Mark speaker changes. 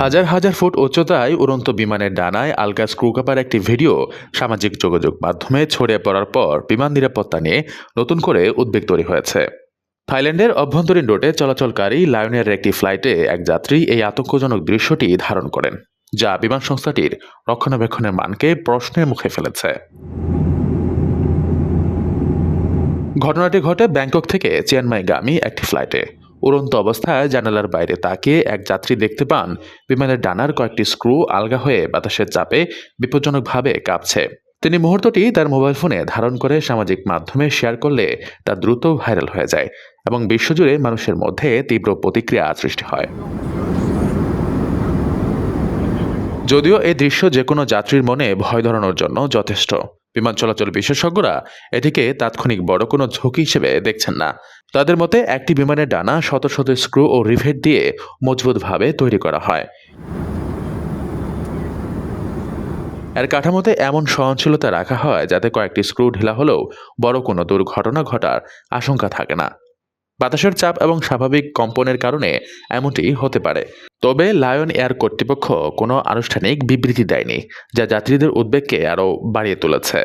Speaker 1: হাজার হাজার ফুট উচ্চতায় উড়ন্ত বিমানের ডানায় আলগা স্ক্রু কাপার একটি ভিডিও সামাজিক যোগাযোগ মাধ্যমে ছড়িয়ে পড়ার পর বিমান নিরাপত্তা নিয়ে নতুন করে উদ্বেগ তৈরি হয়েছে। থাইল্যান্ডের অভ্যন্তরীণ রোডে চলাচলকারী লায়নের একটি ফ্লাইটে এক যাত্রী এই আতঙ্কজনক দৃশ্যটি ধারণ করেন, যা বিমান সংস্থাটির রক্ষণাবেক্ষণের মানকে প্রশ্নের মুখে ফেলেছে। ঘটনাটি ঘটে ব্যাংকক থেকে চিয়ানমাইগামী একটি ফ্লাইটে। উড়ন্ত অবস্থায় জানালার বাইরে তাকিয়ে এক যাত্রী দেখতে পান, বিমানের ডানার কয়েকটি স্ক্রু আলগা হয়ে বাতাসের চাপে বিপজ্জনকভাবে কাঁপছে। তিনি মুহূর্তটি তার মোবাইল ফোনে ধারণ করে সামাজিক মাধ্যমে শেয়ার করলে তা দ্রুত ভাইরাল হয়ে যায় এবং বিশ্বজুড়ে মানুষের মধ্যে তীব্র প্রতিক্রিয়া সৃষ্টি হয়। যদিও এই দৃশ্য যে কোনো যাত্রীর মনে ভয় ধরানোর জন্য যথেষ্ট। বিমান চলাচল বিশেষজ্ঞরা এটিকে তাৎক্ষণিক বড় কোনো ঝুঁকি হিসেবে দেখছেন না। তাদের মতে, একটি বিমানের ডানা শত শত স্ক্রু ও রিভেট দিয়ে মজবুতভাবে তৈরি করা হয়। এর কাঠামোতে এমন সহনশীলতা রাখা হয় যাতে কয়েকটি স্ক্রু ঢিলা হলেও বড় কোনো দুর্ঘটনা ঘটার আশঙ্কা থাকে না। বাতাসের চাপ এবং স্বাভাবিক কম্পনের কারণে এমনটি হতে পারে। তবে লায়ন এয়ার কর্তৃপক্ষ কোনো আনুষ্ঠানিক বিবৃতি দেয়নি, যা যাত্রীদের উদ্বেগকে আরও বাড়িয়ে তুলেছে।